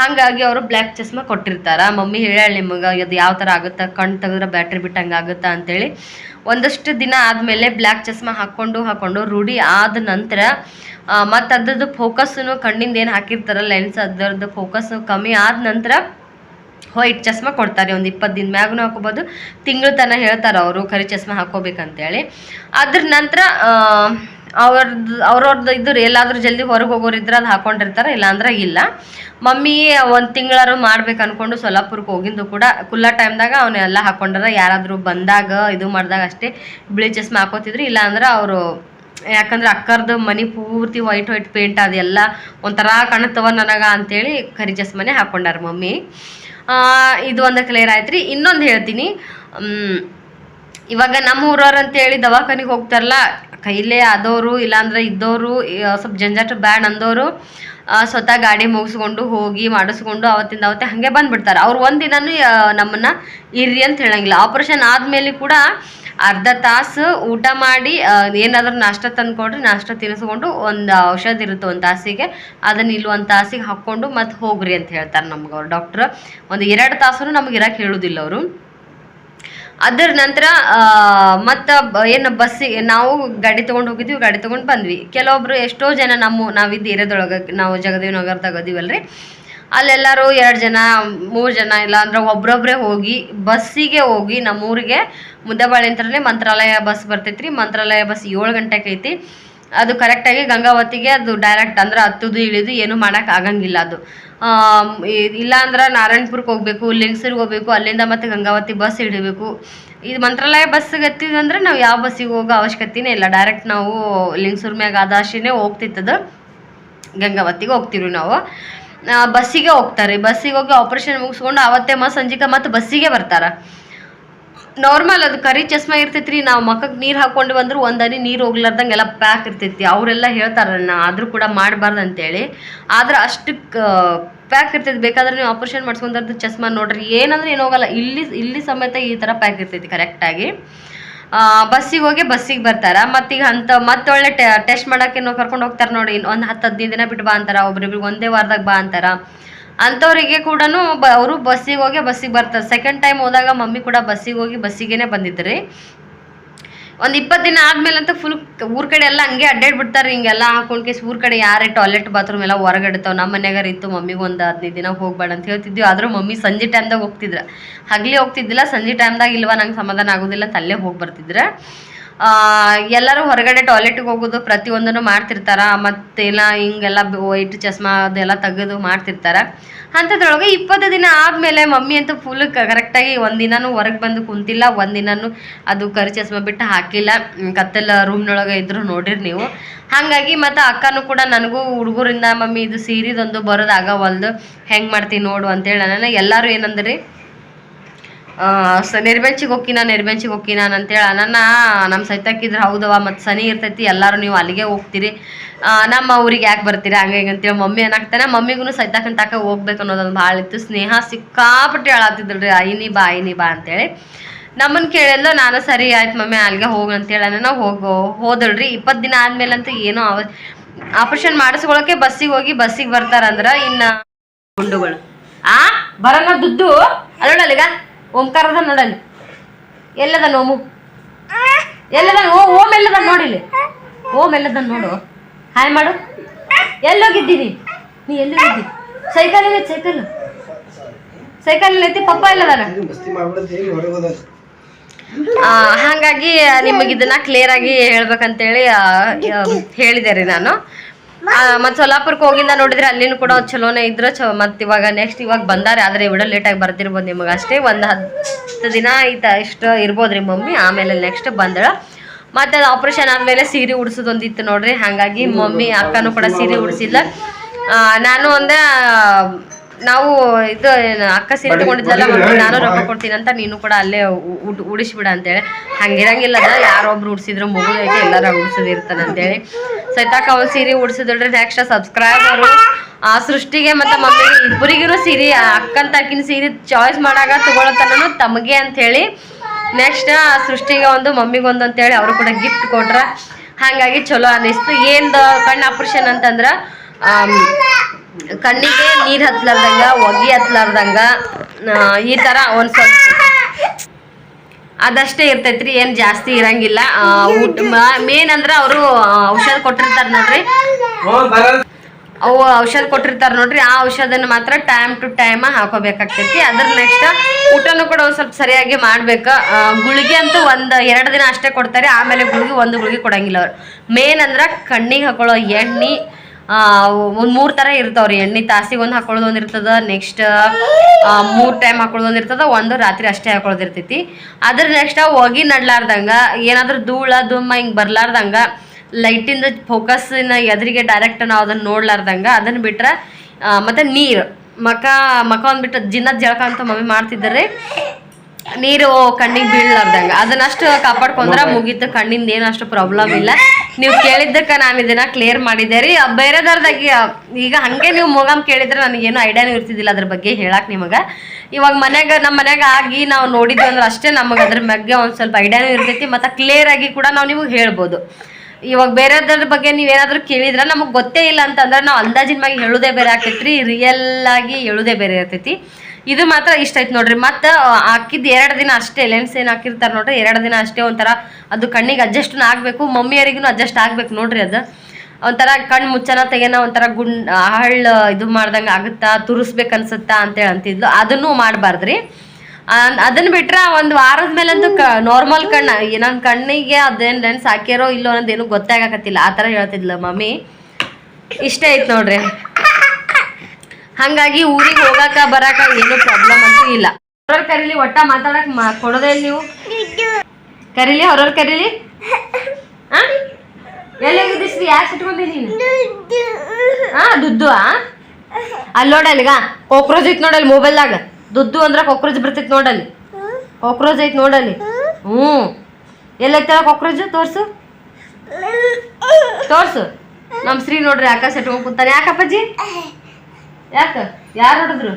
ಹಾಗಾಗಿ ಅವರು ಬ್ಲ್ಯಾಕ್ ಚಸ್ಮಾ ಕೊಟ್ಟಿರ್ತಾರೆ. ಮಮ್ಮಿ ಹೇಳ್ಯಾಳ ನಿಮಗೆ, ಅದು ಯಾವ ಥರ ಆಗುತ್ತೆ? ಕಣ್ಣು ತೆಗೆದ್ರೆ ಬ್ಯಾಟ್ರಿ ಬಿಟ್ಟಂಗೆ ಆಗುತ್ತಾ? ಅಂತೇಳಿ ಒಂದಷ್ಟು ದಿನ ಆದಮೇಲೆ ಬ್ಲ್ಯಾಕ್ ಚಸ್ಮಾ ಹಾಕ್ಕೊಂಡು ಹಾಕ್ಕೊಂಡು ರೂಢಿ ಆದ ನಂತರ ಮತ್ತು ಅದ್ರದ್ದು ಫೋಕಸ್ಸು ಕಣ್ಣಿಂದ ಏನು ಹಾಕಿರ್ತಾರ ಲೆನ್ಸ್ ಅದರದ್ದು ಫೋಕಸ್ಸು ಕಮ್ಮಿ ಆದ ನಂತರ ವೈಟ್ ಚಸ್ಮಾ ಕೊಡ್ತಾರೆ, ಒಂದು ಇಪ್ಪತ್ತು ದಿನ ಮ್ಯಾಗೂ ಹಾಕೋಬೋದು ತಿಂಗಳ ತನಕ ಹೇಳ್ತಾರೆ ಅವರು ಕರಿ ಚಸ್ಮಾ ಹಾಕೋಬೇಕಂತೇಳಿ ಅದ್ರ ನಂತರ ಅವ್ರದ್ದು ಅವ್ರವ್ರದ್ದು ಇದ್ರು ಎಲ್ಲಾದರೂ ಜಲ್ದಿ ಹೊರಗೆ ಹೋಗೋರಿದ್ರೆ ಅದು ಹಾಕೊಂಡಿರ್ತಾರೆ, ಇಲ್ಲಾಂದ್ರೆ ಇಲ್ಲ. ಮಮ್ಮಿ ಒಂದು ತಿಂಗಳಾರು ಮಾಡ್ಬೇಕು ಅನ್ಕೊಂಡು ಸೊಲ್ಲಾಪುರಕ್ಕೆ ಹೋಗಿದ್ದು ಕೂಡ, ಕುಲ್ಲ ಟೈಮ್ದಾಗ ಅವನ್ನೆಲ್ಲ ಹಾಕೊಂಡಾರ ಯಾರಾದರೂ ಬಂದಾಗ, ಇದು ಮಾಡಿದಾಗ ಅಷ್ಟೇ ಬಿಳಿ ಚಸ್ಮಾ ಹಾಕೋತಿದ್ರು ಇಲ್ಲಾಂದ್ರೆ ಅವರು, ಯಾಕಂದ್ರೆ ಅಕ್ಕರ್ದು ಮನಿ ಪೂರ್ತಿ ವೈಟ್ ವೈಟ್ ಪೇಂಟ್ ಅದೆಲ್ಲ ಒಂಥರ ಕಾಣುತ್ತವ ನನಗ ಅಂತೇಳಿ ಕರಿ ಚಸ್ಮಾನೆ ಹಾಕೊಂಡಾರ ಮಮ್ಮಿ. ಇದು ಒಂದು ಕ್ಲಿಯರ್ ಆಯ್ತು ಇನ್ನೊಂದು ಹೇಳ್ತೀನಿ. ಇವಾಗ ನಮ್ಮ ಊರವ್ರು ಅಂತೇಳಿ ದವಾಖಾನಿಗೆ ಹೋಗ್ತಾರಲ್ಲ, ಕೈಲೇ ಆದವರು ಇಲ್ಲಾಂದ್ರೆ ಇದ್ದವರು ಸ್ವಲ್ಪ ಜಂಜಾಟ ಬ್ಯಾಡ್ ಅಂದವರು ಸ್ವತಃ ಗಾಡಿ ಮುಗಿಸ್ಕೊಂಡು ಹೋಗಿ ಮಾಡಿಸ್ಕೊಂಡು ಅವತ್ತಿಂದ ಅವತ್ತೇ ಹಾಗೆ ಬಂದ್ಬಿಡ್ತಾರೆ. ಅವ್ರು ಒಂದಿನೂ ನಮ್ಮನ್ನ ಇರ್ರಿ ಅಂತ ಹೇಳಂಗಿಲ್ಲ. ಆಪ್ರೇಷನ್ ಆದ್ಮೇಲೆ ಕೂಡ ಅರ್ಧ ತಾಸು ಊಟ ಮಾಡಿ ಏನಾದರೂ ನಾಷ್ಟ ತಂದುಕೊಡ್ರಿ, ನಾಷ್ಟ ತಿನ್ನಿಸ್ಕೊಂಡು ಒಂದು ಔಷಧ ಇರುತ್ತೆ ಒಂದು ತಾಸಿಗೆ. ಅದನ್ನ ಇಲ್ಲಿ ಒಂದು ತಾಸಿಗೆ ಹಾಕ್ಕೊಂಡು ಮತ್ತೆ ಹೋಗ್ರಿ ಅಂತ ಹೇಳ್ತಾರೆ ನಮ್ಗೆ ಅವ್ರು ಡಾಕ್ಟ್ರ್. ಒಂದು ಎರಡು ತಾಸು ನಮ್ಗೆ ಇರಕ್ಕೆ ಹೇಳೋದಿಲ್ಲ ಅವರು. ಅದರ ನಂತರ ಮತ್ತು ಏನು ಬಸ್ಸಿಗೆ ನಾವು ಗಾಡಿ ತೊಗೊಂಡು ಹೋಗಿದ್ವಿ, ಗಾಡಿ ತೊಗೊಂಡು ಬಂದ್ವಿ. ಕೆಲವೊಬ್ರು ಎಷ್ಟೋ ಜನ ನಮ್ಮ, ನಾವಿದ್ದ ಏರಿಯಾದೊಳಗೆ, ನಾವು ಜಗದೇವ್ ನಗರದಾಗ ಅದೀವಲ್ರಿ. ಅಲ್ಲೆಲ್ಲರೂ ಎರಡು ಜನ, ಮೂರು ಜನ ಇಲ್ಲ ಅಂದ್ರೆ ಒಬ್ರೊಬ್ರೆ ಹೋಗಿ, ಬಸ್ಸಿಗೆ ಹೋಗಿ ನಮ್ಮೂರಿಗೆ ಮುದ್ದೆಬಾಳೆ ಅಂತಲೇ ಮಂತ್ರಾಲಯ ಬಸ್ ಬರ್ತೈತ್ರಿ. ಮಂತ್ರಾಲಯ ಬಸ್ ಏಳು ಗಂಟೆಗೆ ಐತಿ. ಅದು ಕರೆಕ್ಟಾಗಿ ಗಂಗಾವತಿಗೆ ಅದು ಡೈರೆಕ್ಟ್ ಅಂದ್ರೆ ಹತ್ತುದು, ಇಳಿದು ಏನು ಮಾಡೋಕೆ ಆಗಂಗಿಲ್ಲ ಅದು. ಇಲ್ಲ ಅಂದ್ರೆ ನಾರಾಯಣಪುರಕ್ಕೆ ಹೋಗ್ಬೇಕು, ಲಿಂಗ್ಸರ್ಗೆ ಹೋಗ್ಬೇಕು, ಅಲ್ಲಿಂದ ಮತ್ತೆ ಗಂಗಾವತಿ ಬಸ್ ಹಿಡಿಬೇಕು. ಇದು ಮಂತ್ರಾಲಯ ಬಸ್ಸಿಗೆ ಹತ್ತಿದಂದ್ರೆ ನಾವು ಯಾವ ಬಸ್ಸಿಗೆ ಹೋಗೋ ಅವಶ್ಯಕತೆನೇ ಇಲ್ಲ. ಡೈರೆಕ್ಟ್ ನಾವು ಲಿಂಗ್ಸೂರ್ ಮ್ಯಾಗ ಆದಾಶಿನೇ ಹೋಗ್ತಿತ್ತದು. ಗಂಗಾವತಿಗೆ ಹೋಗ್ತೀವಿ ನಾವು. ಬಸ್ಸಿಗೆ ಹೋಗ್ತಾರೆ. ಬಸ್ಸಿಗೆ ಹೋಗಿ ಆಪರೇಷನ್ ಮುಗಿಸ್ಕೊಂಡು ಅವತ್ತೇ ಮ, ಸಂಜಿಕ ಮತ್ತೆ ಬಸ್ಸಿಗೆ ಬರ್ತಾರೆ. ನಾರ್ಮಲ್ ಅದು ಕರಿ ಚಸ್ಮಾ ಇರ್ತೈತ್ರಿ. ನಾವು ಮಕ್ಕಕ್ಕೆ ನೀರು ಹಾಕೊಂಡು ಬಂದ್ರು ಒಂದನಿ ನೀರು ಹೋಗ್ಲಾರ್ದಂಗೆ ಎಲ್ಲ ಪ್ಯಾಕ್ ಇರ್ತೈತಿ ಅವರೆಲ್ಲ ಹೇಳ್ತಾರ ಆದರೂ ಕೂಡ ಮಾಡಬಾರ್ದು ಅಂತೇಳಿ ಆದ್ರೆ ಅಷ್ಟು ಪ್ಯಾಕ್ ಇರ್ತೈತಿ. ಬೇಕಾದ್ರೆ ನೀವು ಆಪರೇಷನ್ ಮಾಡಿಸ್ಕೊಂಡ್ರದ್ದು ಚಸ್ಮಾ ನೋಡ್ರಿ. ಏನಂದ್ರೆ ಏನು ಹೋಗಲ್ಲ. ಇಲ್ಲಿ ಇಲ್ಲಿ ಸಮೇತ ಈ ಥರ ಪ್ಯಾಕ್ ಇರ್ತೈತಿ ಕರೆಕ್ಟಾಗಿ ಬಸ್ಸಿಗೆ ಹೋಗಿ ಬಸ್ಸಿಗೆ ಬರ್ತಾರ. ಮತ್ತೀಗ ಅಂತ ಮತ್ತೊಳ್ಳೆ ಟೆಸ್ಟ್ ಮಾಡಕ್ಕೆ ಕರ್ಕೊಂಡು ಹೋಗ್ತಾರೆ ನೋಡಿ ಒಂದು ಹತ್ತು ಹದಿನೈದು ದಿನ ಬಿಟ್ಟು ಬಾ ಅಂತಾರ, ಒಬ್ರಿಬ್ರಿಗೆ ಒಂದೇ ವಾರದಾಗ ಬಾ ಅಂತಾರ. ಅಂಥವರಿಗೆ ಕೂಡ ಅವರು ಬಸ್ಸಿಗೆ ಹೋಗಿ ಬಸ್ಸಿಗೆ ಬರ್ತಾರೆ. ಸೆಕೆಂಡ್ ಟೈಮ್ ಹೋದಾಗ ಮಮ್ಮಿ ಕೂಡ ಬಸ್ಸಿಗೆ ಹೋಗಿ ಬಸ್ಸಿಗೇನೆ ಬಂದಿದ್ರಿ. ಒಂದು ಇಪ್ಪತ್ತು ದಿನ ಆದ್ಮೇಲೆ ಅಂತ ಫುಲ್ ಊರ್ ಕಡೆ ಎಲ್ಲ ಹಂಗೆ ಅಡ್ಡಾಡ್ ಬಿಡ್ತಾರೆ ಹಿಂಗೆಲ್ಲ ಹಾಕೊಂಡ್ ಕೇಸ್ ಊರ್ ಕಡೆ ಯಾರೇ ಟಾಯ್ಲೆಟ್ ಬಾತ್ರೂಮ್ ಎಲ್ಲ ಹೊರಗಡ್ತಾವ್. ನಮ್ಮ ಮನ್ಯಾಗಾರ ಇತ್ತು ಮಮ್ಮಿಗೆ ಒಂದು ಹದಿನೈದು ದಿನ ಹೋಗ್ಬೇಡ ಅಂತ ಹೇಳ್ತಿದ್ವಿ. ಆದ್ರೂ ಮಮ್ಮಿ ಸಂಜೆ ಟೈಮ್ದಾಗ ಹೋಗ್ತಿದ್ರ. ಹಗ್ಲಿ ಹೋಗ್ತಿದ್ದಿಲ್ಲ ಸಂಜೆ ಟೈಮ್ದಾಗ ಇಲ್ವಾ ನಂಗೆ ಸಮಾಧಾನ ಆಗೋದಿಲ್ಲ ಅಂತ ಅಲ್ಲೇ ಹೋಗಿ ಬರ್ತಿದ್ರ ಆ, ಎಲ್ಲರೂ ಹೊರಗಡೆ ಟಾಯ್ಲೆಟ್ಗೆ ಹೋಗೋದು ಪ್ರತಿಯೊಂದನ್ನು ಮಾಡ್ತಿರ್ತಾರ? ಮತ್ತೆಲ್ಲ ಹಿಂಗೆಲ್ಲ ವೈಟ್ ಚಸ್ಮಾ ಅದೆಲ್ಲ ತೆಗೆದು ಮಾಡ್ತಿರ್ತಾರೆ? ಅಂಥದ್ರೊಳಗೆ ಇಪ್ಪತ್ತು ದಿನ ಆದಮೇಲೆ ಮಮ್ಮಿ ಅಂತೂ ಫುಲ್ ಕರೆಕ್ಟಾಗಿ ಒಂದಿನೂ ಹೊರಗೆ ಬಂದು ಕುಂತಿಲ್ಲ ಒಂದಿನೂ ಅದು ಕರಿ ಚಸ್ಮಾ ಬಿಟ್ಟು ಹಾಕಿಲ್ಲ. ಕತ್ತೆಲ್ಲ ರೂಮ್ನೊಳಗೆ ಇದ್ರು ನೋಡಿರಿ ನೀವು. ಹಾಗಾಗಿ ಮತ್ತು ಅಕ್ಕನೂ ಕೂಡ ನನಗೂ ಹುಡುಗರಿಂದ ಮಮ್ಮಿ ಇದು ಸೀರಿದೊಂದು ಬರೋದು ಆಗವಲ್ದು. ಹೆಂಗೆ ಮಾಡ್ತೀನಿ ನೋಡು ಅಂತೇಳಿ ನಾನು ಎಲ್ಲರೂ ಏನಂದ್ರಿ? ಆ, ಸ ನಿರ್ಬೆಂಚಿಗೆ ಹೋಗಿ ನಾನು ಅಂತ ಹೋಗಿ ನಾನು ಅಂತೇಳಿ. ನನ್ನ ನಮ್ಮ ಸೈತಾಕಿದ್ರೆ ಹೌದವ ಮತ್ತು ಸನಿ ಇರ್ತೈತಿ ಎಲ್ಲರೂ ನೀವು ಅಲ್ಲಿಗೆ ಹೋಗ್ತೀರಿ. ನಮ್ಮ ಊರಿಗೆ ಯಾಕೆ ಬರ್ತೀರಿ ಹಂಗೆ ಹಿಂಗೆ ಅಂತೇಳಿ ಮಮ್ಮಿ ಏನಾಗ್ತಾನೆ ಮಮ್ಮಿಗೂ ಸೈತಾಕನ್ ತಾಕ ಹೋಗ್ಬೇಕು ಅನ್ನೋದೊಂದು ಭಾಳ ಇತ್ತು. ಸ್ನೇಹ ಸಿಕ್ಕಾಪಟ್ಟೆ ಹೇಳಾತಿದ್ರಿ ಐನಿ ಬಾ ಐನಿ ಬಾ ಅಂತೇಳಿ. ನಮ್ಮನ್ನ ಕೇಳಲ್ಲ ನಾನು ಸರಿ ಆಯ್ತು ಮಮ್ಮಿ ಅಲ್ಲಿಗೆ ಹೋಗು ಅಂತೇಳಿ. ನಾವು ಹೋಗೋ ಹೋದಳ್ರಿ ಇಪ್ಪತ್ತು ದಿನ ಆದ್ಮೇಲಂತೂ ಏನೋ ಅವ ಆಪರೇಷನ್ ಮಾಡಿಸ್ಕೊಳಕ್ಕೆ ಬಸ್ಸಿಗೆ ಹೋಗಿ ಬಸ್ಸಿಗೆ ಬರ್ತಾರಂದ್ರ ಇನ್ನ ಗುಂಡುಗಳು. ಆ ಬರೋಣ ದುಡ್ಡು? ಅಲ್ಲೋಡಲ್ಲಿಗ ಓಂಕಾರದ ನೋಡಲಿ ಎಲ್ಲದ ನೋಮು ಎಲ್ಲದ ಓಮ್ ಎಲ್ಲದ ನೋಡಿಲಿ ಓಮ್ ಎಲ್ಲದ ನೋಡು. ಹಾಯ್ ಮಾಡು. ಎಲ್ಲೋಗಿದ್ದೀನಿ ನೀ ಎಲ್ಲೋಗಿದ್ದಿ ಸೈಕಲ್ ಐತಿ ಸೈಕಲ್ ಸೈಕಲ್ ಐತಿ, ಪಪ್ಪ ಇಲ್ಲದಾನ? ಹಾಗಾಗಿ ನಿಮಗೆ ಇದನ್ನ ಕ್ಲಿಯರ್ ಆಗಿ ಹೇಳ್ಬೇಕಂತೇಳಿ ಹೇಳಿದೆ ರೀ ನಾನು. ಮತ್ತು ಸೊಲ್ಲಾಪುರಕ್ಕೆ ಹೋಗಿಂದ ನೋಡಿದ್ರೆ ಅಲ್ಲಿನೂ ಕೂಡ ಚಲೋನೇ ಇದ್ರು. ಮತ್ ಇವಾಗ ನೆಕ್ಸ್ಟ್ ಇವಾಗ ಬಂದಾರೆ. ಆದರೆ ಲೇಟ್ ಲೇಟಾಗಿ ಬರ್ತಿರ್ಬೋದು ನಿಮಗೆ ಅಷ್ಟೇ. ಒಂದು ಹತ್ತು ದಿನ ಈತ ಇಷ್ಟ ಇರ್ಬೋದ್ರಿ ಮಮ್ಮಿ. ಆಮೇಲೆ ನೆಕ್ಸ್ಟ್ ಬಂದಳ. ಮತ್ತೆ ಅದು ಆಪರೇಷನ್ ಆದ್ಮೇಲೆ ಸೀರೆ ಉಡ್ಸೋದೊಂದಿತ್ತು ನೋಡ್ರಿ. ಹಾಗಾಗಿ ಮಮ್ಮಿ ಅಕ್ಕನೂ ಕೂಡ ಸೀರೆ ಉಡಿಸಿಲ್ಲ ನಾನು ಒಂದೇ ನಾವು ಇದು ಅಕ್ಕ ಸೀರೆ ತಗೊಂಡಿದ್ದೆಲ್ಲ ಮಮ್ಮಿ ನಾನು ರೊಕ್ಕ ಕೊಡ್ತೀನಿ ಅಂತ ನೀನು ಕೂಡ ಅಲ್ಲೇ ಉಡಿಸ್ಬಿಡ ಅಂತೇಳಿ. ಹಂಗಿರಂಗಿಲ್ಲ ಅದ ಯಾರೊಬ್ರು ಉಡ್ಸಿದ್ರು ಮಗು ಎಲ್ಲಾರ ಉಡ್ಸೋದಿರ್ತಾನೆ ಅಂತೇಳಿ. ಸೈತಾಕ ಅವ್ನು ಸೀರೆ ಉಡ್ಸಿದ್ರೆ ನೆಕ್ಸ್ಟ್ ಸಬ್ಸ್ಕ್ರೈಬರು ಆ ಸೃಷ್ಟಿಗೆ ಮತ್ತೆ ಮಮ್ಮಿಗೆ ಇಬ್ಬರಿಗೂ ಸೀರೆ ಅಕ್ಕಂತ ಅಕ್ಕನ ತಾಕಿನ ಸೀರೆ ಚಾಯ್ಸ್ ಮಾಡಾಗ ತಗೊಳತನೂ ತಮಗೆ ಅಂತ ಹೇಳಿ ನೆಕ್ಸ್ಟ್ ಸೃಷ್ಟಿಗೆ ಒಂದು ಮಮ್ಮಿಗೊಂದು ಅಂತೇಳಿ ಅವರು ಕೂಡ ಗಿಫ್ಟ್ ಕೊಟ್ರ. ಹಾಗಾಗಿ ಚಲೋ ಅನಿಸ್ತು. ಏನ್ ಕಣ್ಣು ಆಪ್ರೇಷನ್ ಅಂತಂದ್ರ ಕಣ್ಣಿಗೆ ನೀರು ಹತ್ಲಾರ್ದಂಗ ಒಗಿ ಹತ್ಲಾರ್ದಂಗ ಈ ತರ ಒಂದು ಸ್ವಲ್ಪ ಅದಷ್ಟೇ ಇರ್ತೈತ್ರಿ, ಏನು ಜಾಸ್ತಿ ಇರಂಗಿಲ್ಲ. ಊಟ ಮೇನ್ ಅಂದ್ರೆ ಅವರು ಔಷಧ ಕೊಟ್ಟಿರ್ತಾರೆ ನೋಡ್ರಿ. ಅವು ಔಷಧ ಕೊಟ್ಟಿರ್ತಾರೆ ನೋಡ್ರಿ, ಆ ಔಷಧನ ಮಾತ್ರ ಟೈಮ್ ಟು ಟೈಮ್ ಹಾಕೋಬೇಕಾಗ್ತೈತಿ. ಅದ್ರ ನೆಕ್ಸ್ಟ್ ಊಟನೂ ಕೂಡ ಒಂದು ಸ್ವಲ್ಪ ಸರಿಯಾಗಿ ಮಾಡ್ಬೇಕು. ಗುಳಿಗೆ ಅಂತೂ ಒಂದು ಎರಡು ದಿನ ಅಷ್ಟೇ ಕೊಡ್ತಾರೆ, ಆಮೇಲೆ ಗುಳಿಗೆ ಒಂದು ಗುಳಿಗೆ ಕೊಡಂಗಿಲ್ಲ ಅವ್ರು. ಮೇನ್ ಅಂದ್ರೆ ಕಣ್ಣಿಗೆ ಹಾಕೊಳ್ಳೋ ಎಣ್ಣೆ ಒಂದ್ ಥರ ತರ ರೀ ಎಣ್ಣೆ ತಾಸಿಗೆ ಒಂದು ಹಾಕೊಳ್ಳೋದು ಒಂದು ಇರ್ತದ ನೆಕ್ಸ್ಟ್ ಮೂರು ಟೈಮ್ ಹಾಕೊಳ್ಳೋದು ಒಂದು ಇರ್ತದ, ಒಂದು ರಾತ್ರಿ ಅಷ್ಟೇ ಹಾಕೊಳ್ಳೋದು ಇರ್ತೈತಿ. ಅದ್ರ ನೆಕ್ಸ್ಟ್ ಹೋಗಿ ನಡ್ಲಾರ್ದಂಗೆ, ಏನಾದರೂ ಧೂಳ ದುಮ್ಮ ಹಿಂಗೆ ಬರ್ಲಾರ್ದಂಗ ಲೈಟಿಂದ ಫೋಕಸ್ಸಿನ ಎದುರಿಗೆ ಡೈರೆಕ್ಟ್ ನಾವು ಅದನ್ನು ನೋಡ್ಲಾರ್ದಂಗೆ ಅದನ್ನ ಬಿಟ್ರೆ ಮತ್ತು ನೀರು, ಮಕ ಮಕ ಒಂದ್ಬಿಟ್ಟು ಜಿನ್ನದ ಜಳಕ ಅಂತ ಮಮ್ಮಿ ಮಾಡ್ತಿದ್ದಾರೆ. ನೀರು ಕಣ್ಣಿಗೆ ಬೀಳ್ಲಾರ್ದಂಗ. ಅದನ್ನಷ್ಟು ಕಾಪಾಡ್ಕೊಂಡ್ರ ಮುಗೀತು. ಕಣ್ಣಿಂದ ಏನು ಅಷ್ಟು ಪ್ರಾಬ್ಲಮ್ ಇಲ್ಲ. ನೀವು ಕೇಳಿದ್ದಕ್ಕೆ ನಾನು ಇದನ್ನ ಕ್ಲಿಯರ್ ಮಾಡಿದ್ದೆ ರೀ. ಬೇರೆದವ್ರದಾಗಿ ಈಗ ಹಂಗೆ ನೀವು ಮೊಗಾಮ್ ಕೇಳಿದ್ರೆ ನನಗೇನು ಐಡಿಯಾನು ಇರ್ತಿದ್ದಿಲ್ಲ ಅದ್ರ ಬಗ್ಗೆ ಹೇಳಕ್ ನಿಮಗೆ. ಇವಾಗ ಮನ್ಯಾಗ ನಮ್ಮ ಮನ್ಯಾಗ ಆಗಿ ನಾವು ನೋಡಿದ್ವಿ ಅಂದ್ರೆ ಅಷ್ಟೇ ನಮಗೆ ಅದ್ರ ಬಗ್ಗೆ ಒಂದು ಸ್ವಲ್ಪ ಐಡಿಯಾನು ಇರ್ತೈತಿ. ಮತ್ತು ಕ್ಲಿಯರ್ ಆಗಿ ಕೂಡ ನಾವು ನಿಮಗೆ ಹೇಳ್ಬೋದು. ಇವಾಗ ಬೇರೆದ್ರ ಬಗ್ಗೆ ನೀವೇನಾದರೂ ಕೇಳಿದ್ರೆ ನಮಗೆ ಗೊತ್ತೇ ಇಲ್ಲ ಅಂತಂದ್ರೆ ನಾವು ಅಂದಾಜಿನ ಮ್ಯಾಗೆ ಹೇಳೋದೇ ಬೇರೆ ಆಗ್ತೈತ್ರಿ. ರಿಯಲ್ ಆಗಿ ಹೇಳೋದೇ ಬೇರೆ ಇರ್ತೈತಿ. ಇದು ಮಾತ್ರ ಇಷ್ಟ ಆಯ್ತು ನೋಡ್ರಿ. ಮತ್ತೆ ಹಾಕಿದ್ ಎರಡು ದಿನ ಅಷ್ಟೇ ಲೆನ್ಸ್ ಏನ್ ಹಾಕಿರ್ತಾರೆ ನೋಡ್ರಿ, ಎರಡು ದಿನ ಅಷ್ಟೇ ಒಂಥರ ಅದು ಕಣ್ಣಿಗೆ ಅಡ್ಜಸ್ಟ್ ಆಗ್ಬೇಕು ಮಮ್ಮಿಯರಿಗೂ ಅಡ್ಜಸ್ಟ್ ಆಗ್ಬೇಕು ನೋಡ್ರಿ ಅದು. ಒಂಥರ ಕಣ್ಣು ಮುಚ್ಚನ ತೆಗೆನ ಒಂಥರ ಗುಂಡ್ ಹಳ್ಳ ಇದು ಮಾಡ್ದಂಗೆ ಆಗುತ್ತಾ, ತುರಿಸ್ಬೇಕು ಅನ್ಸುತ್ತಾ ಅಂತೇಳಿ ಅಂತಿದ್ಲು. ಅದನ್ನು ಮಾಡಬಾರ್ದ್ರಿ. ಅದನ್ನ ಬಿಟ್ರೆ ಒಂದು ವಾರದ ಮೇಲಂತೂ ಕ ನಾರ್ಮಲ್ ಕಣ್ಣ ನನ್ನ ಕಣ್ಣಿಗೆ ಅದೇನು ಲೆನ್ಸ್ ಹಾಕ್ಯಾರೋ ಇಲ್ಲೋ ಅನ್ನೋದೇನು ಗೊತ್ತಾಗಕತ್ತಿಲ್ಲ ಆ ಥರ ಹೇಳ್ತಿದ್ಲು ಮಮ್ಮಿ. ಇಷ್ಟ ಆಯ್ತು ನೋಡ್ರಿ. ಹಂಗಾಗಿ ಊರಿಗೆ ಹೋಗಾಕ ಬರಾಕ ಏನು ಪ್ರಾಬ್ಲಮ್ ಅಂತೂ ಇಲ್ಲ. ಹೊರರ್ ಕರೀಲಿ, ಒಟ್ಟ ಮಾತಾಡಕ್ ಕೊಡೋದೇ ಇಲ್ಲ ನೀವು. ಕರೀಲಿ ಹೊರರ್ ಕರೀಲಿ? ಎಲ್ಲಿ ಯಾಕೆ ಸಿಟ್ಕೊಂಡಿ ಹಾ ಅಲ್ಲಿ ನೋಡಲ್ಲಿಗ ಕಾಕ್ರೋಚ್ ಐತ್ ನೋಡಲ್ಲಿ ಮೊಬೈಲ್ದಾಗ ದುದ್ದು ಅಂದ್ರ ಕಾಕ್ರೋಚ್ ಬರ್ತೈತಿ ನೋಡಲ್ಲಿ ಕಾಕ್ರೋಚ್ ಐತ್ ನೋಡಲ್ಲಿ ಹ್ಞೂ ಎಲ್ಲೈತಲ್ಲ ಕಾಕ್ರೋಚ್ ತೋರ್ಸು. ತೋರ್ಸು. ನಮ್ಮ ಶ್ರೀ ನೋಡ್ರಿ, ಆಕಾಶ ಇಟ್ಕೊಂಡ್ ಕೂತಾನೆ. ಯಾಕಪ್ಪಾಜಿ? ಯಾಕ? ಯಾರು ಹೊಡೆದ್ರು?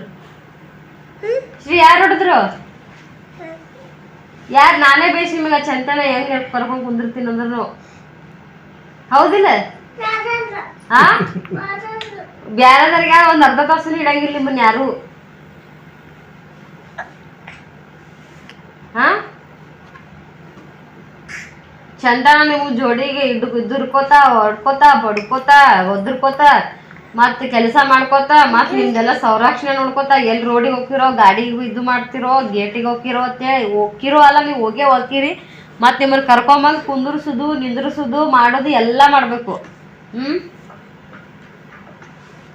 ಶ್ರೀ ಯಾರು ಹೊಡೆದ್ರು? ಯಾರು? ನಾನೇ ಬೇಸ್ ನಿಮಗೆ ಚಂತನ ಹೆಂಗ್ ಕರ್ಕೊಂಡ್ ಕುಂದಿರ್ತೀನಿ ಅಂದ್ರು ಹೌದಿಲ್ಲ? ಹಾ ಬ್ಯಾರದವ್ರಿಗೆ ಒಂದ್ ಅರ್ಧ ತಾಸು ಇಡಂಗಿಲ್ಲ ನಿಮ್ಮನ್ನ ಯಾರು. ಹಾ ಚಂದನ ನೀವು ಜೋಡಿಗೆ ಇದ್ದು ಇದ್ದುರ್ಕೋತ, ಹೊಡ್ಕೋತ, ಬಡ್ಕೋತ, ಒದ್ರಕೋತ. ಮತ್ ಕೆಲಸ ಮಾಡ್ಕೋತ ಮತ್ ನಿಮ್ದೆಲ್ಲ ಸಂರಕ್ಷಣೆ ನೋಡ್ಕೋತ ಎಲ್ ರೋಡಿಗೆ ಹೋಗಿರೋ ಗಾಡಿಗೂ ಇದು ಮಾಡ್ತಿರೋ ಗೇಟಿಗೆ ಹೋಗಿರೋ ಅಂತೇಳಿ ಹೋಗಿರೋ ಅಲ್ಲ ನೀವು ಹೋಗೇ ಹೋಗ್ತೀರಿ ಮತ್ ನಿಮ್ಮನ್ನ ಕರ್ಕೊಂಬಂದ್ ಕುಂದ್ರಸುದು ನಿಂದ್ರಿಸುದು ಮಾಡೋದು ಎಲ್ಲ ಮಾಡ್ಬೇಕು. ಹ್ಮ್?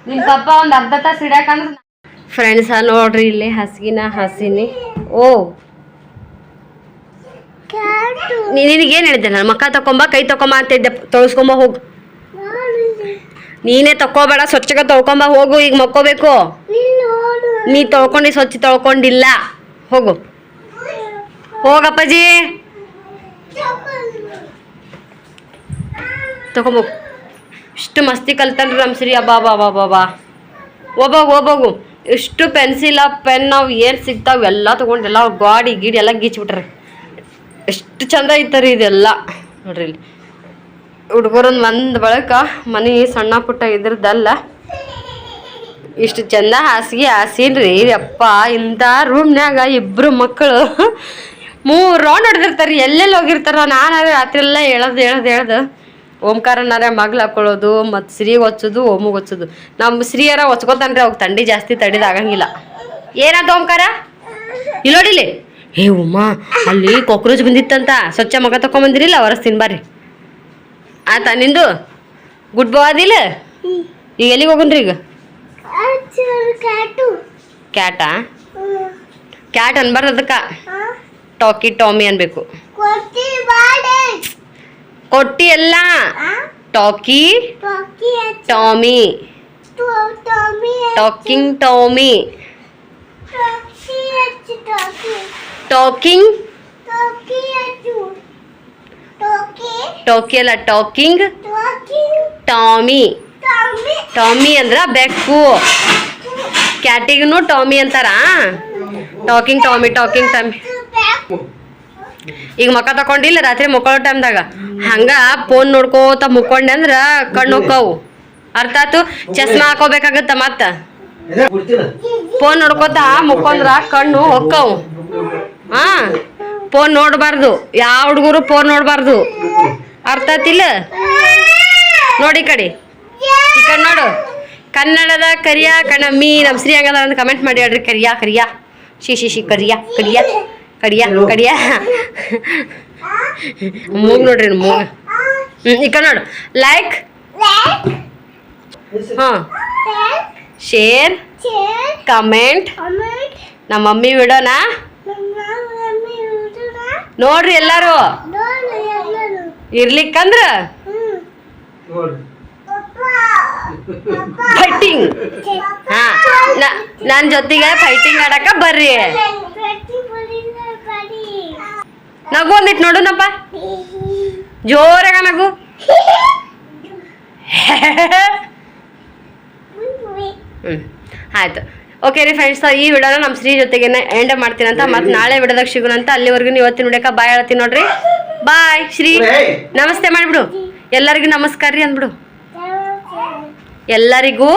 ನಿಮ್ ಪಪ್ಪ ಒಂದ್ ಅರ್ಧ ತಾಸು ಫ್ರೆಂಡ್ಸ್ ಫ್ರೆಂಡ್ಸ ನೋಡ್ರಿ ಇಲ್ಲಿ ಹಸಿನ ಹಸಿನಿ. ಓ. ನೀ ನಿನಗೇನು ಹೇಳಿದ್ದೆ ನಾನು ಮಕ್ಕ ತಕೊಂಬ ಕೈ ತಕೊಂಬ ಅಂತ ಇದ್ದೆ ತೊಳ್ಸ್ಕೊಂಬ ಹೋಗು. ನೀನೇ ತಕೋಬೇಡ ಸ್ವಚ್ಛಗ ತೊಳ್ಕೊಂಬ, ಹೋಗು, ಈಗ ಮಕ್ಕೋಬೇಕು. ನೀ ತೊಳ್ಕೊಂಡು ಸ್ವಚ್ಛ ತೊಳ್ಕೊಂಡಿಲ್ಲ. ಹೋಗು. ಹೋಗಪ್ಪಾಜಿ. ತಗೊಂಬೋಗು ಇಷ್ಟು ಮಸ್ತಿ ಕಲ್ತನ್ರಿ ನಮ್ಮ ಸಿರಿ ಅಬ್ಬಾ ಬಾ ಬಾ ಬಾ ಬಾ ಹೋಗೋಗು ಹೋಗೋಗು ಇಷ್ಟು ಪೆನ್ಸಿಲ, ಪೆನ್ ನಾವು ಏನು ಸಿಗ್ತಾವೆ ಎಲ್ಲ ತೊಗೊಂಡು, ಎಲ್ಲ ಗಾಡಿ, ಗೀಡಿ ಎಲ್ಲ ಗೀಚ್ಬಿಟ್ರಿ. ಎಷ್ಟು ಚಂದ ಐತರಿ ಇದೆಲ್ಲ. ನೋಡ್ರಿ ಇಲ್ಲಿ. ಹುಡುಗರೊಂದು ಒಂದ್ ಬಳಕ ಮನೆ ಸಣ್ಣ ಪುಟ್ಟ ಇದ್ರದ್ದಲ್ಲ, ಇಷ್ಟು ಚಂದ ಹಾಸಿಗೆ ಹಾಸಿನ್ರಿ. ಅಪ್ಪ ಇಂಥ ರೂಮ್ನ್ಯಾಗ ಇಬ್ರು ಮಕ್ಕಳು ಮೂರು ರೌಂಡ್ ಹೊಡೆದಿರ್ತಾರೆ ಎಲ್ಲೆಲ್ಲಿ ಹೋಗಿರ್ತಾರ? ನಾನು ರಾತ್ರಿ ಎಲ್ಲ ಹೇಳೋದು ಹೇಳೋದು ಹೇಳೋದು. ಓಂಕಾರನಾರ ಮಗ್ಳು ಹಾಕೊಳ್ಳೋದು, ಮತ್ತು ಸಿರಿಗೆ ಒಚ್ಚೋದು ಓಮಿಗೆ ಒಚ್ಚೋದು ನಮ್ಮ ಸ್ತ್ರೀಯರ ಒಚ್ಕೋತಾನ್ರಿ ಅವಾಗ ತಂಡಿ ಜಾಸ್ತಿ ತಡಿದ ಆಗಂಗಿಲ್ಲ. ಏನಾದ ಓಂಕಾರ? ಇಲ್ಲೋಡಿಲಿ ಏ ಉಮ್ಮ ಅಲ್ಲಿ ಕಾಕ್ರೋಚ್ ಬಂದಿತ್ತಂತ. ಸ್ವಚ್ಛ ಮಗ ತಕೊಂಬಂದಿರಿಲ್ಲ ಹೊರಸ್ತೀನಿ ಬರ್ರಿ. ಆಯ್ತಾ ನಿಂದು? ಗುಡ್ ಬೋ ಅದಿಲ್ಲ ಈಗ ಎಲ್ಲಿಗೆ ಹೋಗುನ್ರಿ ಈಗ? ಕ್ಯಾಟಾ. ಕ್ಯಾಟ್? ಅನ್ಬಾರ್ದು ಅದಕ್ಕೆ. ಟಾಕಿ ಟಾಮಿ ಅನ್ಬೇಕು. ಕೊಟ್ಟಿ ಎಲ್ಲ talky Tommy. Talking Tommy. Talking talky ಅಲ್ಲ ಟಾಕಿಂಗ್ ಟಾಮಿ ಟಾಮಿ ಅಂದ್ರ ಬೆಕ್ಕು. ಕ್ಯಾಟಿಗೂ ಟಾಮಿ ಅಂತಾರ. ಟಾಕಿಂಗ್ ಟಾಮಿ ಟಾಕಿಂಗ್ ಟಾಮಿ ಈಗ ಮಕ್ಕ ತಕೊಂಡಿಲ್ಲ ರಾತ್ರಿ ಮುಕ್ಕೋ ಟೈಮ್ದಾಗ ಹಂಗ ಫೋನ್ ನೋಡ್ಕೋತ ಮುಕ್ಕೊಂಡೆ ಅಂದ್ರ ಕಣ್ಣು ಹೋಕ್ಕವು ಅರ್ಥ ಆತು ಚಸ್ಮಾ ಹಾಕೋಬೇಕಾಗತ್ತ ಮತ್ತ? ಫೋನ್ ನೋಡ್ಕೋತ ಮುಕ್ಕೊಂಡ್ರ ಕಣ್ಣು ಹೊಕ್ಕವು. ಹಾ ಫೋನ್ ನೋಡಬಾರ್ದು. ಯಾವ ಹುಡುಗರು ಫೋನ್ ನೋಡಬಾರ್ದು. ಅರ್ಥ ಆತಿಲ್ಲ ನೋಡಿ ಈ ಕಡೆ. ಈ ಕಡೆ ನೋಡು. ಕನ್ನಡದ ಕರಿಯ ಕಣ ಮೀ ನಮ್ಮ ಶ್ರೀ ಹಂಗದ ಅಂತ ಕಮೆಂಟ್ ಮಾಡಿ ಹೇಳ್ರಿ. ಕರಿಯ ಕರಿಯ. ಶಿ ಶಿ ಶಿ ಕರಿಯ ಕಡಿಯಾ ಕಡಿಯ ಕಡಿಯ ಮೂಗ್ ನೋಡ್ರಿ ಮೂಗ. ಈ ಕಡೆ ನೋಡು. ಲೈಕ್ ಹಾಂ. ಶೇರ್ ಕಮೆಂಟ್ ನಮ್ಮ ಮಮ್ಮಿ ವಿಡೋನ? ನೋಡ್ರಿ ಎಲ್ಲಾರು. ಇರ್ಲಿಕ್ಕಂದ್ರ ಫೈಟಿಂಗ್ ಹಾ ನನ್ನ ಜೊತೆಗೆ ಫೈಟಿಂಗ್ ಆಡಕ ಬರ್ರಿ. ನಗು ಒಂದಿಟ್ಟು ನೋಡುನಪ್ಪ. ಜೋರಾಗ ನಗು. ಹ್ಮ್ ಆಯ್ತು. ಓಕೆ ರೀ ಫ್ರೆಂಡ್ಸ್ ಈ ವಿಡಿಯೋ ನಮ್ಮ ಶ್ರೀ ಜೊತೆಗೆ ಎಂಡ್ ಮಾಡ್ತೀನಂತ ಮತ್ತೆ ನಾಳೆ ವಿಡಿಯೋದಾಗ ಸಿಗೋಣಂತ ಅಲ್ಲಿವರೆಗೂ ಇವತ್ತಿನ ವಿಡಿಯೋಕ ಬಾಯ್ ಹೇಳ್ತೀನಿ ನೋಡ್ರಿ. ಬಾಯ್ ಶ್ರೀ. ನಮಸ್ತೆ ಮಾಡಿಬಿಡು. ಎಲ್ಲರಿಗೂ ನಮಸ್ಕಾರ ರೀ ಅಂದ್ಬಿಡು. ಎಲ್ಲರಿಗೂ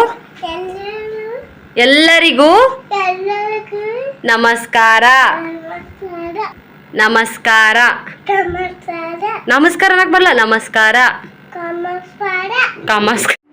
ಎಲ್ಲರಿಗೂ ನಮಸ್ಕಾರ. ನಮಸ್ಕಾರ. ನಮಸ್ಕಾರ. ಅನ್ನಕ್ ಬರಲ್ಲ ನಮಸ್ಕಾರ. ನಮಸ್ಕಾರ